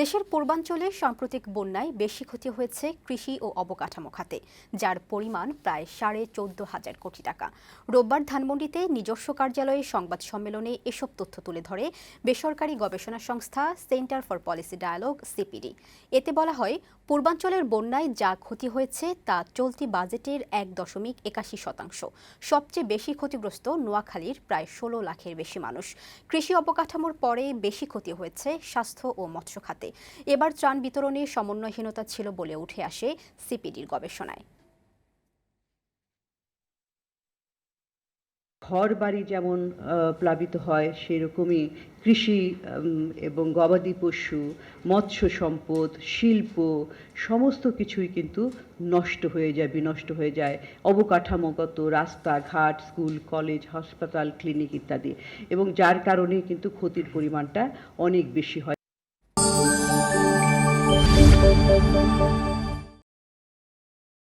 দেশের পূর্বাঞ্চলে সাম্প্রতিক বন্যায় বেশি ক্ষতি হয়েছে কৃষি ও অবকাঠামো খাতে, যার পরিমাণ প্রায় সাড়ে চোদ্দ হাজার কোটি টাকা। রোববার ধানমন্ডিতে নিজস্ব কার্যালয়ে সংবাদ সম্মেলনে এসব তথ্য তুলে ধরে বেসরকারি গবেষণা সংস্থা centre for policy dialogue, CPD. এতে বলা হয়, পূর্বাঞ্চলের বন্যায় যা ক্ষতি হয়েছে তা চলতি বাজেটের এক দশমিক একাশি শতাংশ। সবচেয়ে বেশি ক্ষতিগ্রস্ত নোয়াখালীর প্রায় ষোলো লাখের বেশি মানুষ। কৃষি অবকাঠামোর পরে বেশি ক্ষতি হয়েছে স্বাস্থ্য ও মৎস্য খাতে। এবার ত্রাণ বিতরণে সমন্বয়হীনতা ছিল বলে উঠে আসে সিপিডির গবেষণায়। ঘর বাড়ি যেমন প্লাবিত হয়, সেরকমই কৃষি এবং গবাদি পশু, মৎস্য সম্পদ, শিল্প, সমস্ত কিছুই কিন্তু নষ্ট হয়ে যায়, বিনষ্ট হয়ে যায়। অবকাঠামোগত রাস্তাঘাট, স্কুল, কলেজ, হাসপাতাল, ক্লিনিক ইত্যাদি। এবং যার কারণে কিন্তু ক্ষতির পরিমাণটা অনেক বেশি হয়।